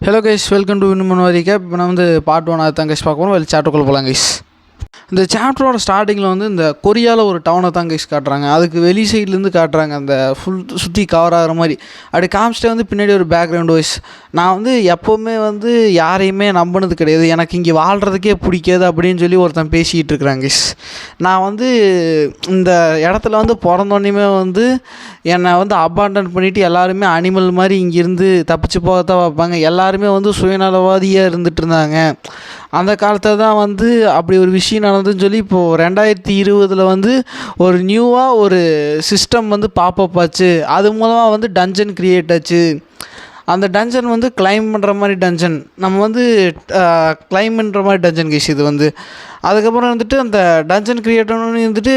Hello guys welcome to இன்னும் வரைக்கும் இப்போ நான் வந்து பார்ட் ஒன் தான் கைஸ் பார்க்க போகிறோம் வெளி சாட்டுக்குள்ளே போகலாம் கைஸ் இந்த சாப்டரோட ஸ்டார்டிங்கில் வந்து இந்த கொரியாவில் ஒரு டவுனை தான் கைஸ் காட்டுறாங்க. அதுக்கு வெளி சைட்லேருந்து காட்டுறாங்க. அந்த ஃபுல் சுற்றி கவர் ஆகிற மாதிரி. அப்படி காமிச்சிட்டே வந்து பின்னாடி ஒரு பேக்ரவுண்ட் வாய்ஸ் நான் வந்து எப்போவுமே வந்து யாரையுமே நம்பினது கிடையாது. எனக்கு இங்கே வாழ்கிறதுக்கே பிடிக்காது அப்படின்னு சொல்லி ஒருத்தன் பேசிக்கிட்டு இருக்கிறாங்க கைஸ் நான் வந்து இந்த இடத்துல வந்து பிறந்தோன்னே வந்து என்னை வந்து அபாண்டன் பண்ணிவிட்டு எல்லாருமே அனிமல் மாதிரி இங்கேருந்து தப்பிச்சு போக தான் பார்ப்பாங்க எல்லாருமே வந்து சுயநலவாதியாக இருந்துகிட்டு இருந்தாங்க. அந்த காலத்தில் தான் வந்து அப்படி ஒரு விஷயம் நடந்ததுன்னு சொல்லி இப்போது ரெண்டாயிரத்தி இருபதில் வந்து ஒரு நியூவாக ஒரு சிஸ்டம் வந்து பாப்பப் ஆச்சு. அது மூலமாக வந்து டஞ்சன் க்ரியேட் ஆச்சு. அந்த டஞ்சன் வந்து கிளைம் பண்ணுற மாதிரி டஞ்சன் நம்ம வந்து கிளைம் பண்ணுற மாதிரி டஞ்சன் கேஸ் இது வந்து. அதுக்கப்புறம் வந்துட்டு அந்த டஞ்சன் கிரியேட் பண்ணி வந்துட்டு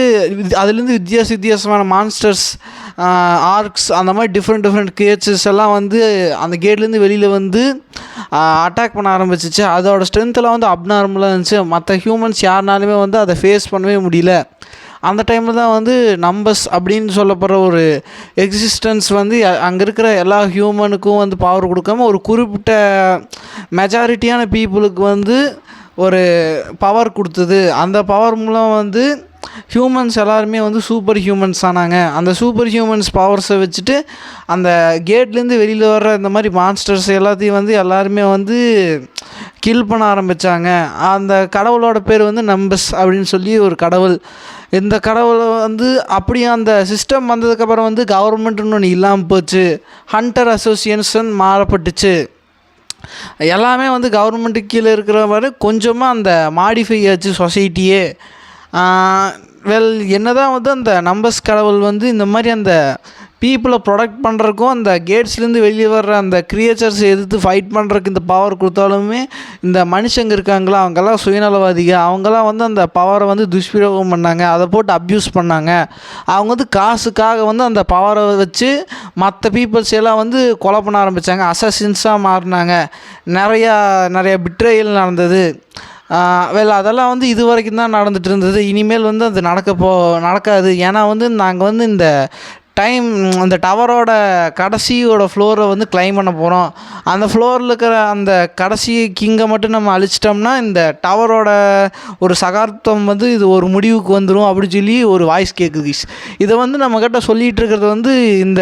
அதுலேருந்து வித்தியாச வித்தியாசமான மான்ஸ்டர்ஸ் ஆர்க்ஸ் அந்த மாதிரி டிஃப்ரெண்ட் டிஃப்ரெண்ட் கிரியேச்சர்ஸ் எல்லாம் வந்து அந்த கேட்லேருந்து வெளியில் வந்து அட்டாக் பண்ண ஆரம்பிச்சிச்சு. அதோட ஸ்ட்ரென்த்தெல்லாம் வந்து அப்நார்மலாக இருந்துச்சு. மற்ற ஹியூமன்ஸ் யாருனாலுமே வந்து அதை ஃபேஸ் பண்ணவே முடியல. அந்த டைமில் தான் வந்து நம்பர்ஸ் அப்படின்னு சொல்லப்படுற ஒரு எக்ஸிஸ்டன்ஸ் வந்து அங்கே இருக்கிற எல்லா ஹியூமனுக்கும் வந்து பவர் கொடுக்காம ஒரு குறிப்பிட்ட மெஜாரிட்டியான பீப்புளுக்கு வந்து ஒரு பவர் கொடுத்தது. அந்த பவர் மூலம் வந்து ஹியூமன்ஸ் எல்லாருமே வந்து சூப்பர் ஹியூமன்ஸ் ஆனாங்க. அந்த சூப்பர் ஹியூமன்ஸ் பவர்ஸை வச்சுட்டு அந்த கேட்லேருந்து வெளியில் வர்ற இந்த மாதிரி மான்ஸ்டர்ஸ் எல்லாத்தையும் வந்து எல்லாருமே வந்து கில் பண்ண ஆரம்பித்தாங்க அந்த கடவுளோட பேர் வந்து நம்பஸ் அப்படின்னு சொல்லி ஒரு கடவுள். இந்த கடவுளை வந்து அப்படியே அந்த சிஸ்டம் வந்ததுக்கப்புறம் வந்து கவர்மெண்ட்டுன்னு ஒன்று இல்லாமல் போச்சு. ஹண்டர் அசோசியேஷன் மாறப்பட்டுச்சு. எல்லாமே வந்து கவர்மெண்ட்டுக்கு கீழே இருக்கிற மாதிரி கொஞ்சமாக அந்த மாடிஃபை ஆச்சு சொசைட்டியே வெல் என்ன தான் வந்து அந்த நம்பர்ஸ் கடவுள் வந்து இந்த மாதிரி அந்த பீப்புளை ப்ரொடக்ட் பண்ணுறக்கும் அந்த கேட்ஸ்லேருந்து வெளியே வர்ற அந்த கிரியேச்சர்ஸை எதிர்த்து ஃபைட் பண்ணுறதுக்கு இந்த பவர் கொடுத்தாலுமே இந்த மனுஷங்க இருக்காங்களா அவங்கெல்லாம் சுயநலவாதிக அவங்கெல்லாம் வந்து அந்த பவரை வந்து துஷ்பிரயோகம் பண்ணாங்க அதை போட்டு அப்யூஸ் பண்ணாங்க. அவங்க வந்து காசுக்காக வந்து அந்த பவரை வச்சு மற்ற பீப்புள்ஸ் எல்லாம் வந்து கொலை பண்ண ஆரம்பித்தாங்க அசசின்ஸாக மாறினாங்க. நிறையா நிறையா பிட்ரேயல் நடந்தது. வெல் அதெல்லாம் வந்து இது வரைக்கும் தான் நடந்துகிட்டு இருந்தது. இனிமேல் வந்து அது நடக்க போ நடக்காது. ஏன்னா வந்து நாங்கள் வந்து இந்த டைம் அந்த டவரோட கடைசியோட ஃப்ளோரை வந்து கிளைம் பண்ண போகிறோம் அந்த ஃப்ளோரில் இருக்கிற அந்த கடைசி கிங்கை மட்டும் நம்ம அழிச்சிட்டோம்னா இந்த டவரோட ஒரு சகார்த்தம் வந்து இது ஒரு முடிவுக்கு வந்துடும் அப்படின்னு சொல்லி ஒரு வாய்ஸ் கேட்குது இதை வந்து நம்மக்கிட்ட சொல்லிகிட்டு இருக்கிறது வந்து இந்த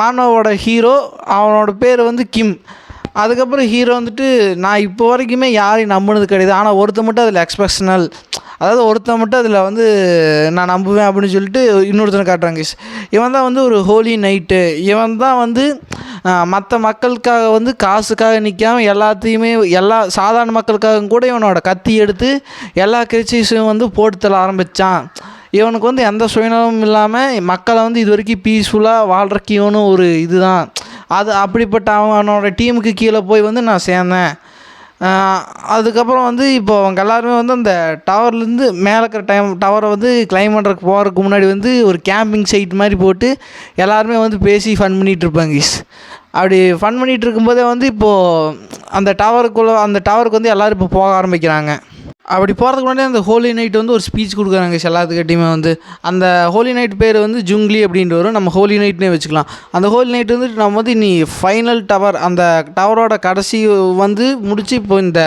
மாணவோட ஹீரோ அவனோட பேர் வந்து கிம். அதுக்கப்புறம் ஹீரோ வந்துட்டு நான் இப்போ வரைக்குமே யாரையும் நம்பினது கிடையாது. ஆனால் ஒருத்தன் மட்டும் அதில் எக்ஸ்பெக்ஷனல் அதாவது ஒருத்தன் மட்டும் அதில் வந்து நான் நம்புவேன் அப்படின்னு சொல்லிட்டு இன்னொருத்தனை காட்டுறாங்க guys. இவன் தான் வந்து ஒரு ஹோலி நைட்டு இவன் தான் வந்து மற்ற மக்களுக்காக வந்து காசுக்காக நிற்காம எல்லாத்தையுமே எல்லா சாதாரண மக்களுக்காக கூட இவனோட கத்தி எடுத்து எல்லா கிரிச்சிஸையும் வந்து போட்டு ஆரம்பித்தான் இவனுக்கு வந்து எந்த சுயநலமும் இல்லாமல் மக்களை வந்து இது வரைக்கும் பீஸ்ஃபுல்லாக வாழ்றக்கு இவனும் ஒரு இதுதான். அது அப்படிப்பட்ட அவனோட டீமுக்கு கீழே போய் வந்து நான் சேர்ந்தேன். அதுக்கப்புறம் வந்து இப்போ அவங்க எல்லாருமே வந்து அந்த டவர்லேருந்து மேலே இருக்கிற டைம் டவரை வந்து கிளைம் பண்ணுறதுக்கு போகிறதுக்கு முன்னாடி வந்து ஒரு கேம்பிங் சைட் மாதிரி போட்டு எல்லாருமே வந்து பேசி ஃபன் பண்ணிகிட்டு இருப்பாங்க guys. அப்படி ஃபன் பண்ணிகிட்டு இருக்கும்போதே வந்து இப்போது அந்த டவருக்குள்ளே அந்த டவருக்கு வந்து எல்லோரும் இப்போ போக ஆரம்பிக்கிறாங்க அப்படி போகிறதுக்கு முன்னாடி அந்த ஹோலி நைட் வந்து ஒரு ஸ்பீச் கொடுக்குறாங்க எல்லாத்துக்கிட்டையுமே வந்து. அந்த ஹோலி நைட் பேர் வந்து ஜுங்லி அப்படின்ட்டு வரும். நம்ம ஹோலி நைட்னே வச்சுக்கலாம். அந்த ஹோலி நைட் வந்து நம்ம வந்து நீ ஃபைனல் டவர் அந்த டவரோட கடைசி வந்து முடித்து இப்போ இந்த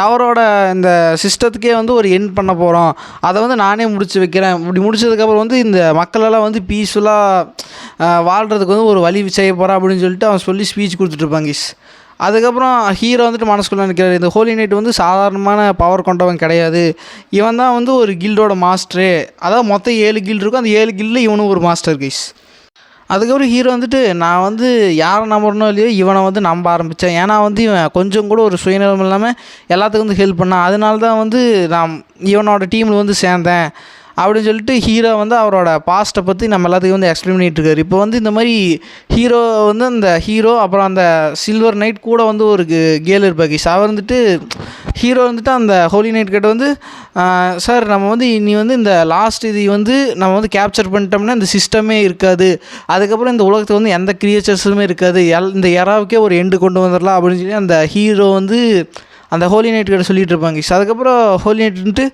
டவரோட இந்த சிஸ்டத்துக்கே வந்து ஒரு எண்ட் பண்ண போகிறோம் அதை வந்து நானே முடிச்சு வைக்கிறேன். இப்படி முடிச்சதுக்கப்புறம் வந்து இந்த மக்களெல்லாம் வந்து பீஸ்ஃபுல்லாக வாழ்கிறதுக்கு வந்து ஒரு வழி செய்ய போகிறேன் அப்படின்னு சொல்லிட்டு அவன் சொல்லி ஸ்பீச் கொடுத்துட்ருப்பாங்க அதுக்கப்புறம் ஹீரோ வந்துட்டு மனசுக்குள்ளே நினைக்கிறாரு இந்த ஹோலி நைட் வந்து சாதாரணமான பவர் கொண்டவன் கிடையாது. இவன் தான் வந்து ஒரு கில்டோட மாஸ்டரு அதாவது மொத்தம் ஏழு கில்டு இருக்கும். அந்த ஏழு கில்டில் இவனும் ஒரு மாஸ்டர் கைஸ் அதுக்கப்புறம் ஹீரோ வந்துட்டு நான் வந்து யாரை நம்புறனோ இல்லையோ இவனை வந்து நம்ப ஆரம்பித்தேன் ஏன்னா வந்து இவன் கொஞ்சம் கூட ஒரு சுயநலம் இல்லாமல் எல்லாத்துக்கும் வந்து ஹெல்ப் பண்ணான். அதனால தான் வந்து நான் இவனோட டீமில் வந்து சேர்ந்தேன். அப்படின்னு சொல்லிட்டு ஹீரோ வந்து அவரோட பாஸ்ட்டை பற்றி நம்ம எல்லாத்துக்கும் வந்து எக்ஸ்பிளைன் பண்ணிகிட்டு இருக்காரு. இப்போ வந்து இந்த மாதிரி ஹீரோ வந்து அந்த ஹீரோ அப்புறம் அந்த சில்வர் நைட் கூட வந்து ஒரு கேல் இருப்பாக்கி அவர் வந்துட்டு ஹீரோ வந்துட்டு அந்த ஹோலி நைட் கிட்ட வந்து சார் நம்ம வந்து இனி வந்து இந்த லாஸ்ட் இது வந்து நம்ம வந்து கேப்சர் பண்ணிட்டோம்னா இந்த சிஸ்டமே இருக்காது. அதுக்கப்புறம் இந்த உலகத்தில் வந்து எந்த கிரியேச்சர்ஸுமே இருக்காது. எல் இந்த எறாவுக்கே ஒரு எண்டு கொண்டு வந்துடலாம் அப்படின்னு சொல்லி அந்த ஹீரோ வந்து அந்த ஹோலி நைட் கிட்ட சொல்லிட்டு இருப்பாங்க. கிஷ் அதுக்கப்புறம் ஹோலி நைட்டுன்ட்டு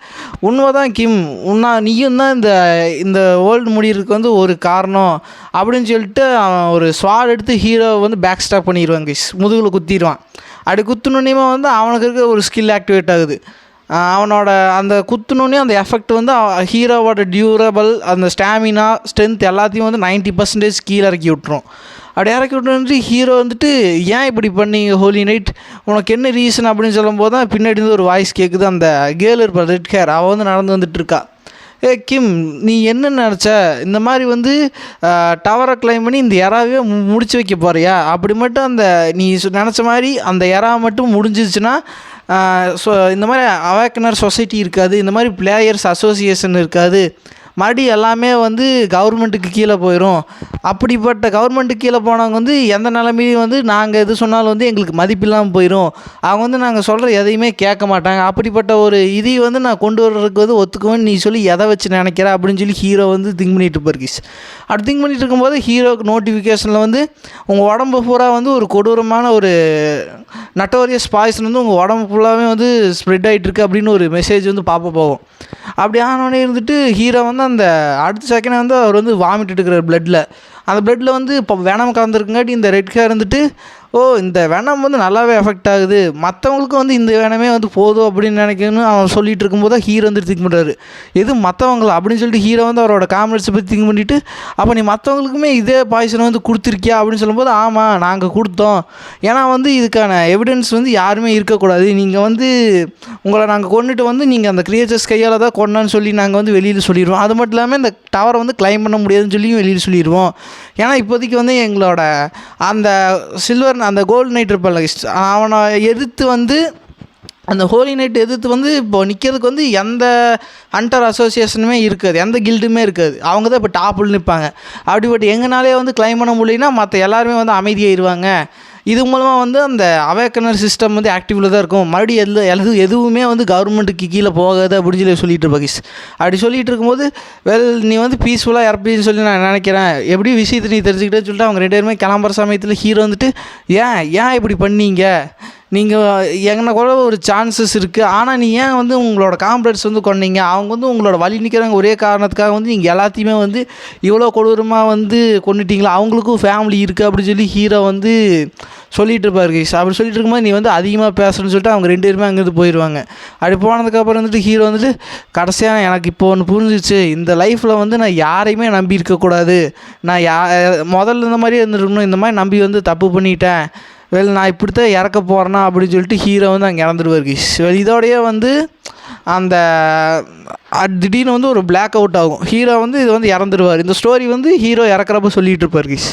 உண்மை தான் கிம் உன்னா நீயும் தான் இந்த இந்த வேர்ல்டு முடியறதுக்கு வந்து ஒரு காரணம் அப்படின்னு சொல்லிட்டு அவன் ஒரு ஸ்வாட் எடுத்து ஹீரோவை வந்து பேக் ஸ்டாப் பண்ணிடுவான் கிஷ் முதுகில் குத்திடுவான் அப்படி குத்துனோன்னே வந்து அவனுக்கு இருக்க ஒரு ஸ்கில் ஆக்டிவேட் ஆகுது. அவனோட அந்த குத்துனோடனே அந்த எஃபெக்ட் வந்து ஹீரோவோட டியூரபிள் அந்த ஸ்டாமினா ஸ்ட்ரென்த் எல்லாத்தையும் வந்து 90% பர்சன்டேஜ் கீழே இறக்கி விட்டுரும். அப்படி இறக்கி விட்டு ஹீரோ வந்துட்டு ஏன் இப்படி பண்ணீங்க ஹோலி நைட் உனக்கு என்ன ரீசன் அப்படின்னு சொல்லும்போது தான் பின்னாடி இருந்து ஒரு வாய்ஸ் கேட்குது அந்த கேர்ள் இருப்பாள் ரெட் ஹேர் அவள் வந்து நடந்து வந்துட்டு இருக்கா. ஏ கிம் நீ என்ன நினச்ச? இந்த மாதிரி வந்து டவரை கிளைம் பண்ணி இந்த இறாவே மு- முடிச்சு வைக்க போறியா? அப்படி மட்டும் அந்த நீ நினச்ச மாதிரி அந்த இறா மட்டும் முடிஞ்சிச்சுன்னா ஸோ இந்த மாதிரி அவேக்கனர் சொசைட்டி இருக்காது. இந்த மாதிரி பிளேயர்ஸ் அசோசியேஷன் இருக்காது. மறுபடியும் எல்லாமே வந்து கவர்மெண்ட்டுக்கு கீழே போயிடும் அப்படிப்பட்ட கவர்மெண்ட்டுக்கு கீழே போனவங்க வந்து எந்த நிலமையிலையும் வந்து நாங்கள் எது சொன்னாலும் வந்து எங்களுக்கு மதிப்பில்லாமல் போயிடும் அவங்க வந்து நாங்கள் சொல்கிற எதையுமே கேட்க மாட்டாங்க. அப்படிப்பட்ட ஒரு இதை வந்து நான் கொண்டு வர்றதுக்கு வந்து ஒத்துக்குவேன் நீ சொல்லி எதை வச்சு நினைக்கிற அப்படின்னு சொல்லி ஹீரோ வந்து திங்க் பண்ணிட்டு இருப்பார் அப்படி திங்க் பண்ணிட்டு இருக்கும்போது ஹீரோக்கு நோட்டிஃபிகேஷனில் வந்து உங்கள் உடம்பு பூரா வந்து ஒரு கொடூரமான ஒரு நட்டோரியஸ் பாய்சன் வந்து உங்கள் உடம்பு ஃபுல்லாகவே வந்து ஸ்ப்ரெட் ஆகிட்டு இருக்கு அப்படின்னு ஒரு மெசேஜ் வந்து பார்ப்ப போகும். அப்படி ஆனோடனே இருந்துட்டு ஹீரோ வந்து அந்த அடுத்த செகண்ட் வந்து அவர் வந்து வாமிட் எடுக்கிறார் பிளட்டில் அந்த பிளட்டில் வந்து இப்போ வேணாம் கலந்துருக்குங்காட்டி இந்த ரெட் ஹேர் இருந்துட்டு ஓ இந்த வேணாம் வந்து நல்லாவே எஃபெக்ட் ஆகுது. மற்றவங்களுக்கும் வந்து இந்த வேணமே வந்து போதும் அப்படின்னு நினைக்கணும்னு அவன் சொல்லிட்டு இருக்கும்போது தான் ஹீரோ வந்து திங்க் பண்ணுறாரு எது மற்றவங்கள அப்படின்னு சொல்லிட்டு ஹீரோ வந்து அவரோட காமெடிஸை பற்றி திங்க் பண்ணிவிட்டு அப்போ நீ மற்றவங்களுக்குமே இதே பாய்சனை வந்து கொடுத்துருக்கியா? அப்படின்னு சொல்லும்போது ஆமாம் நாங்கள் கொடுத்தோம். ஏன்னா வந்து இதுக்கான எவிடன்ஸ் வந்து யாருமே இருக்கக்கூடாது. நீங்கள் வந்து உங்களை நாங்கள் கொண்டுட்டு வந்து நீங்கள் அந்த கிரியேச்சர்ஸ் கையால் தான் கொண்டான்னு சொல்லி நாங்கள் வந்து வெளியில் சொல்லிடுவோம். அது மட்டும் இல்லாமல் இந்த டவரை வந்து கிளைம் பண்ண முடியாதுன்னு சொல்லியும் வெளியில் சொல்லிடுவோம். ஏன்னா இப்போதைக்கு வந்து எங்களோட அந்த சில்வர் அந்த கோல்டு நைட் இருப்பல்ல அவனை எதிர்த்து வந்து அந்த ஹோலி நைட் எதிர்த்து வந்து இப்போ நிற்கிறதுக்கு வந்து எந்த ஹண்டர் அசோசியேஷனுமே இருக்காது எந்த கில்டுமே இருக்காது. அவங்க தான் இப்போ டாப்பில் நிற்பாங்க அப்படிப்பட்டு எங்கனாலே வந்து கிளைம் பண்ண முடியலன்னா மற்ற எல்லாருமே வந்து அமைதியாயிருவாங்க. இது மூலமாக வந்து அந்த அவேக்கனர் சிஸ்டம் வந்து ஆக்டிவில் தான் இருக்கும். மறுபடியும் எது எது எதுவுமே வந்து கவர்மெண்ட்டுக்கு கீழே போகாது அப்படின்னு சொல்லி சொல்லிட்டு இருப்பகிஸ் அப்படி சொல்லிட்டு இருக்கும்போது வெல் நீ வந்து பீஸ்ஃபுல்லாக இறப்பின்னு சொல்லி நான் நினைக்கிறேன்? எப்படி விஷயத்தை நீ தெரிஞ்சுக்கிட்டேன்னு சொல்லிட்டு அவங்க ரெண்டு பேருமே கிளம்புற சமயத்தில் ஹீரோ வந்துட்டு ஏன் ஏன் இப்படி பண்ணீங்க? நீங்கள் எங்கன கூட ஒரு சான்சஸ் இருக்குது ஆனால் நீ ஏன் வந்து உங்களோட காம்ப்ளெக்ஸ் வந்து கொண்டீங்க அவங்க வந்து உங்களோட வழி நிற்கிறாங்க ஒரே காரணத்துக்காக வந்து நீங்கள் எல்லாத்தையுமே வந்து இவ்வளோ கொடூரமாக வந்து கொண்டுட்டீங்களா அவங்களுக்கும் ஃபேமிலி இருக்குது அப்படின்னு சொல்லி ஹீரோ வந்து சொல்லிகிட்டு இருப்பார் கைஸ் அப்படி சொல்லிட்டு இருக்கும்போது நீ வந்து அதிகமாக பேசுகிறேன்னு சொல்லிட்டு அவங்க ரெண்டு பேருமே அங்கேருந்து போயிடுவாங்க அப்படி போனதுக்கப்புறம் வந்துட்டு ஹீரோ வந்துட்டு கடைசியாக எனக்கு இப்போ ஒன்று புரிஞ்சிச்சு இந்த லைஃப்பில் வந்து நான் யாரையுமே நம்பி இருக்கக்கூடாது நான் யா முதல்ல இந்த மாதிரி இருந்துருக்கணும். இந்த மாதிரி நம்பி வந்து தப்பு பண்ணிட்டேன். வெல் நான் இப்படித்தான் இறக்க போகிறேன்னா அப்படின்னு சொல்லிட்டு ஹீரோ வந்து அங்கே இறந்துருவார் கைஸ் இதோடையே வந்து அந்த திடீர்னு வந்து ஒரு பிளாக் அவுட் ஆகும். ஹீரோ வந்து இது வந்து இறந்துருவார். இந்த ஸ்டோரி வந்து ஹீரோ இறக்குறப்ப சொல்லிகிட்டு இருப்பார் கீஸ்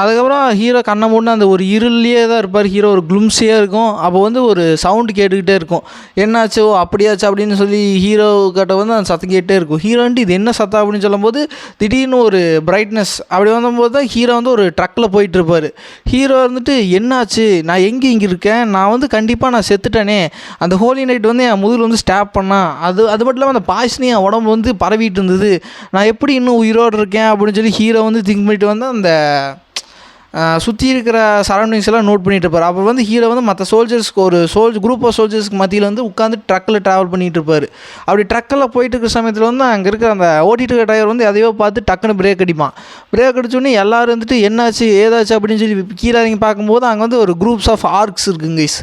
அதுக்கப்புறம் ஹீரோ கண்ணை மூடினா அந்த ஒரு இருள்லேயே தான் இருப்பார். ஹீரோ ஒரு க்ளும்ஸியாக இருக்கும். அப்போ வந்து ஒரு சவுண்டு கேட்டுக்கிட்டே இருக்கும். என்னாச்சு? ஓ அப்படியாச்சு அப்படின்னு சொல்லி ஹீரோ கிட்ட வந்து அந்த சத்தம் கேட்டே இருக்கும். ஹீரோன்ட்டு இது என்ன சத்தம் அப்படின்னு சொல்லும்போது திடீர்னு ஒரு பிரைட்னஸ் அப்படி வந்தபோது தான் ஹீரோ வந்து ஒரு ட்ரக்கில் போயிட்டு இருப்பார். ஹீரோ வந்துட்டு என்னாச்சு? நான் எங்கே இங்கே இருக்கேன்? நான் வந்து கண்டிப்பாக நான் செத்துட்டேனே. அந்த ஹோலி நைட் வந்து என் முதுகில் வந்து ஸ்டாப் பண்ணான் அது அது மட்டும் இல்லாமல் அந்த பாய்சனி என் உடம்பு வந்து பரவிட்டு இருந்தது. நான் எப்படி இன்னும் உயிரோடு இருக்கேன்? அப்படின்னு சொல்லி ஹீரோ வந்து திங்க் பண்ணிட்டு வந்து அந்த சுற்றி இருக்கிற சரௌண்டிங்ஸ் எல்லாம் நோட் பண்ணிட்டு இருப்பார். அப்போ வந்து ஹீரோ வந்து மற்ற சோல்ஜர்ஸ்க்கு ஒரு சோல்ஜ் குரூப் ஆஃப் சோல்ஜர்ஸ்க்கு மத்தியில் வந்து உட்காந்து ட்ரக்கில் ட்ராவல் பண்ணிட்டு இருப்பார். அப்படி ட்ரக்கில் போயிட்டு இருக்கிற சமயத்தில் வந்து அங்கே இருக்கிற அந்த ஓட்டிட்டு இருக்கிற டிரைவர் வந்து எதையோ பார்த்து டக்குன்னு பிரேக் அடிப்பான். பிரேக் அடிச்சோடனே எல்லாரும் வந்துட்டு என்னாச்சு? ஏதாச்சு? அப்படின்னு சொல்லி கீழே இறங்கி பார்க்கும்போது அங்கே வந்து ஒரு குரூப்ஸ் ஆஃப் ஆர்க்ஸ் இருக்குங்க கைஸ்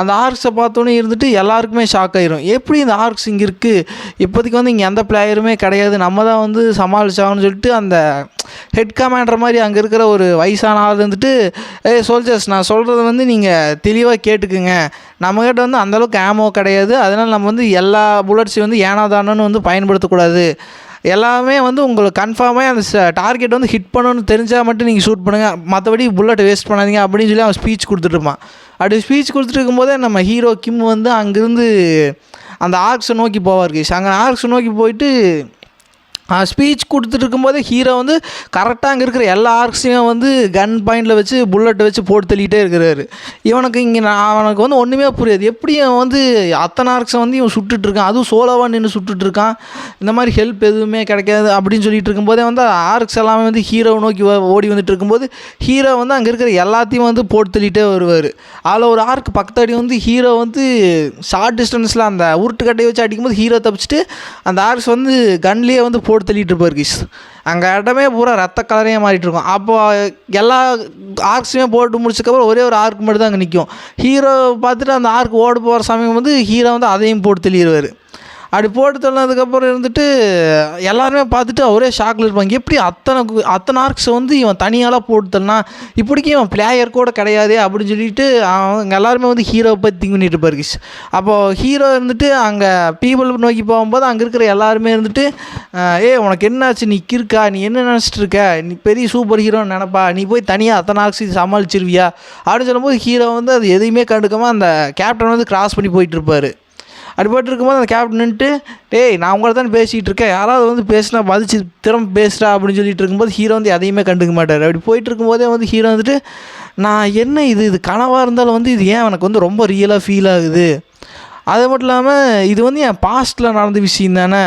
அந்த ஆர்க்ஸை பார்த்தோன்னே இருந்துட்டு எல்லாருக்குமே ஷாக் ஆயிரும். எப்படி இந்த ஆர்க்ஸ் இங்கே இருக்குது இப்போதைக்கு வந்து இங்கே எந்த பிளேயருமே கிடையாது. நம்ம தான் வந்து சமாளிச்சாகணும்னு சொல்லிட்டு அந்த ஹெட் கமாண்டர் மாதிரி அங்கே இருக்கிற ஒரு வயசான ஆள் இருந்துட்டு ஏ சோல்ஜர்ஸ் நான் சொல்கிறத வந்து நீங்கள் தெளிவாக கேட்டுக்குங்க. நம்மக்கிட்ட வந்து அந்தளவுக்கு ஆமோ கிடையாது. அதனால் நம்ம வந்து எல்லா புல்லட்ஸையும் வந்து ஏனாதானோன்னு வந்து பயன்படுத்தக்கூடாது. எல்லாமே வந்து உங்களுக்கு கன்ஃபார்மாக அந்த டார்கெட் வந்து ஹிட் பண்ணணும்னு தெரிஞ்சால் மட்டும் நீங்கள் ஷூட் பண்ணுங்கள் மற்றபடி புல்லட் வேஸ்ட் பண்ணாதீங்க. அப்படின்னு சொல்லி அவன் ஸ்பீச் கொடுத்துட்ருப்பான் அப்படி ஸ்பீச் கொடுத்துட்டு இருக்கும்போதே நம்ம ஹீரோ கிம் வந்து அங்கேருந்து அந்த ஆர்க்ஸை நோக்கி போவார் கிஷ். அங்கே ஆர்க்ஸை நோக்கி போயிட்டு ஸ்பீச் கொடுத்துட்டு இருக்கும்போது ஹீரோ வந்து கரெக்டாக அங்கே இருக்கிற எல்லா ஆர்க்ஸையும் வந்து கன் பாயிண்டில் வச்சு புல்லட்டை வச்சு போட்டு தள்ளிகிட்டே இருக்கிறாரு. இவனுக்கு இங்கே நான் அவனுக்கு வந்து ஒன்றுமே புரியாது. எப்படி அவன் வந்து அத்தனை ஆர்க்ஸை வந்து இவன் சுட்டுட்டு இருக்கான் அதுவும் சோலோவாக நின்று சுட்டுட்டு இருக்கான் இந்த மாதிரி ஹெல்ப் எதுவுமே கிடைக்காது அப்படின்னு சொல்லிட்டு இருக்கும்போதே வந்து ஆர்க்ஸ் எல்லாமே வந்து ஹீரோவை நோக்கி ஓடி வந்துட்டு இருக்கும்போது ஹீரோ வந்து அங்கே இருக்கிற எல்லாத்தையும் வந்து போட்டு தள்ளிகிட்டே வருவார். அதில் ஒரு ஆர்க் பக்கத்தாடி வந்து ஹீரோ வந்து ஷார்ட் டிஸ்டன்ஸில் அந்த உருட்டுக்கட்டையை வச்சு அடிக்கும்போது ஹீரோ தப்பிச்சிட்டு அந்த ஆர்க்ஸ் வந்து கன்லேயே வந்து போட்டு தள்ளிட்டு இருப்பார் கிஸ் அங்கே இடமே பூரா ரத்த கலரையாக மாறிட்டு இருக்கும் அப்போ எல்லா ஆர்க்ஸுமே போட்டு முடிச்சதுக்கப்புறம் ஒரே ஒரு ஆர்க் மட்டும் தான் அங்கே நிற்கும் ஹீரோ பார்த்துட்டு அந்த ஆர்க் ஓட போகிற சமயம் வந்து ஹீரோ வந்து அதையும் போட்டு தள்ளிடுவார் அப்படி போட்டு தள்ளதுக்கப்புறம் இருந்துட்டு எல்லாருமே பார்த்துட்டு அவரே ஷாக்கில் இருப்பாங்க. எப்படி அத்தனை அத்தனை ஆர்க்ஸ் வந்து இவன் தனியாலாம் போட்டு தள்ளனா இப்படிக்கு இவன் பிளேயர் கூட கிடையாது அப்படின்னு சொல்லிட்டு அவங்க எல்லாருமே வந்து ஹீரோவை பற்றி திங்க் பண்ணிட்டு இருப்பாரு அப்போது ஹீரோ இருந்துட்டு அங்கே பீப்புள் நோக்கி போகும்போது அங்கே இருக்கிற எல்லாருமே இருந்துட்டு ஏ ஏய் உனக்கு என்னாச்சு? நீ கிறுக்கா? நீ என்ன நினச்சிட்டு இருக்க? நீ பெரிய சூப்பர் ஹீரோன்னு நினப்பா? நீ போய் தனியாக அத்தனை ஆர்க்ஸ் சமாளிச்சிருவியா? அப்படின்னு சொல்லும்போது ஹீரோ வந்து அது எதையுமே கண்டுக்காமல் அந்த கேப்டன் வந்து கிராஸ் பண்ணி போயிட்டு இருப்பாரு. அப்படி போயிட்டு இருக்கும்போது அந்த கேப்டன் நின்றுட்டு டேய் நான் உங்களை தான் பேசிகிட்டு இருக்கேன். யாராவது வந்து பேசினா மதிச்சு திறம் பேசுகிறா அப்படின்னு சொல்லிட்டு இருக்கும்போது ஹீரோ வந்து எதையுமே கண்டுக்க மாட்டார். அப்படி போயிட்டு இருக்கும்போதே வந்து ஹீரோ வந்துட்டு நான் என்ன இது? இது கனவாக இருந்தாலும் வந்து இது ஏன் எனக்கு வந்து ரொம்ப ரியலாக ஃபீல் ஆகுது? அது மட்டும் இல்லாமல் இது வந்து என் பாஸ்ட்டில் நடந்த விஷயம் தானே.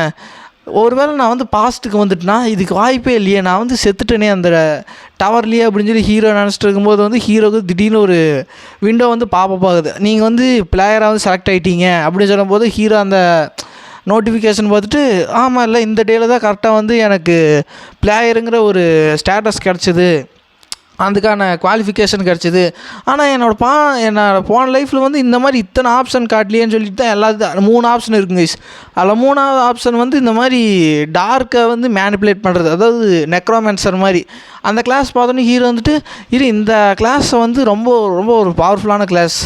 ஒருவேளை நான் வந்து பாஸ்ட்டுக்கு வந்துட்டேன்னா இதுக்கு வாய்ப்பே இல்லையே. நான் வந்து செத்துட்டேனே அந்த டவர்லேயே அப்படின்னு சொல்லி ஹீரோ நினச்சிட்டு இருக்கும்போது வந்து ஹீரோக்கு திடீர்னு ஒரு விண்டோ வந்து பாப்பப் ஆகுது. நீங்கள் வந்து பிளேயராக வந்து செலக்ட் ஆகிட்டீங்க அப்படின்னு சொல்லும்போது ஹீரோ அந்த நோட்டிஃபிகேஷன் பார்த்துட்டு ஆமாம் இல்லை இந்த டேயில் தான் கரெக்டாக வந்து எனக்கு பிளேயருங்கிற ஒரு ஸ்டேட்டஸ் கிடச்சிது. அதுக்கான குவாலிஃபிகேஷன் கிடச்சிது. ஆனால் என்னோடய பா என்னோட போன லைஃப்பில் வந்து இந்த மாதிரி இத்தனை ஆப்ஷன் காட்டலையேன்னு சொல்லிட்டு தான் எல்லாத்து மூணு ஆப்ஷன் இருக்குங்க அதில் மூணாவது ஆப்ஷன் வந்து இந்த மாதிரி டார்க்கை வந்து மேனிப்புலேட் பண்ணுறது அதாவது நெக்ரோமென்சர் மாதிரி. அந்த கிளாஸ் பார்த்தோன்னே ஹீரோ வந்துட்டு இரு இந்த கிளாஸை வந்து ரொம்ப ரொம்ப ஒரு பவர்ஃபுல்லான கிளாஸ்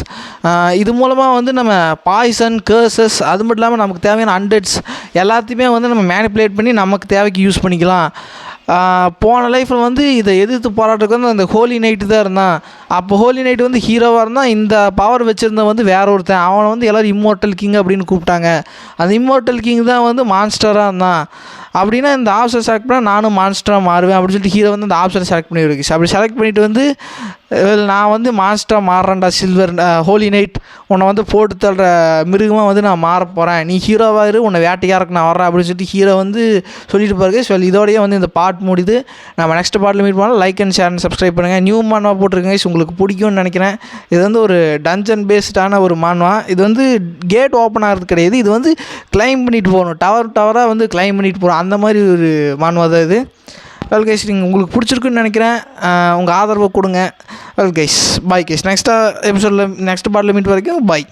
இது மூலமாக வந்து நம்ம பாய்சன் கேர்சஸ் அது மட்டும் இல்லாமல் நமக்கு தேவையான அண்டட்ஸ் எல்லாத்தையுமே வந்து நம்ம மேனிப்புலேட் பண்ணி நமக்கு தேவைக்கு யூஸ் பண்ணிக்கலாம். போன லைஃப்பில் வந்து இதை எதிர்த்து போராட்டத்துக்கு வந்து அந்த ஹோலி நைட்டு தான் இருந்தான். அப்போ ஹோலி நைட்டு வந்து ஹீரோவாக இருந்தால் இந்த பவர் வச்சுருந்த வந்து வேற ஒருத்தன். அவனை வந்து எல்லோரும் இம்மோர்ட்டல் கிங் அப்படின்னு கூப்பிட்டாங்க. அந்த இம்மோர்ட்டல் கிங் தான் வந்து மான்ஸ்டராக இருந்தான். அப்படின்னா இந்த ஆப்ஷன் செலக்ட் பண்ணால் நானும் மான்ஸ்டராக மாறுவேன் அப்படின்னு சொல்லிட்டு ஹீரோ வந்து அந்த ஆப்ஷனை செலக்ட் பண்ணியிருக்கு அப்படி செலக்ட் பண்ணிட்டு வந்து நான் வந்து மாஸ்டராக மாறுறேன்டா சில்வர் ஹோலி நைட் உன்னை வந்து போட்டு தள்ளுற மிருகமாக வந்து நான் மாற போகிறேன் நீ ஹீரோவாக இரு உன்னை வேட்டையாருக்கு நான் வரேன் அப்படின்னு சொல்லிட்டு ஹீரோ வந்து சொல்லிட்டு பாருங்க ஸோ இதோடய வந்து இந்த பார்ட் முடிது நம்ம நெக்ஸ்ட் பாட்டில் மீட் பண்ணலாம். Like and share and subscribe பண்ணுங்கள் நியூ மான்வா போட்டிருக்கேன் உங்களுக்கு பிடிக்கும்னு நினைக்கிறேன். இது வந்து ஒரு டஞ்சன் பேஸ்டான ஒரு மான்வா இது வந்து கேட் ஓப்பன் ஆகிறது கிடையாது. இது வந்து கிளைம் பண்ணிட்டு போகணும். டவர் டவராக வந்து கிளைம் பண்ணிட்டு போகிறோம் அந்த மாதிரி ஒரு மான்வா தான் இது. வெல் கைஸ் நீங்கள் உங்களுக்கு பிடிச்சிருக்குன்னு நினைக்கிறேன். உங்கள் ஆதரவை கொடுங்க. வெல் கைஸ் பாய் கைஸ் நெக்ஸ்ட்டாக எபிசோடில் நெக்ஸ்ட் பாட்டில் மீட் வரைக்கும் பாய்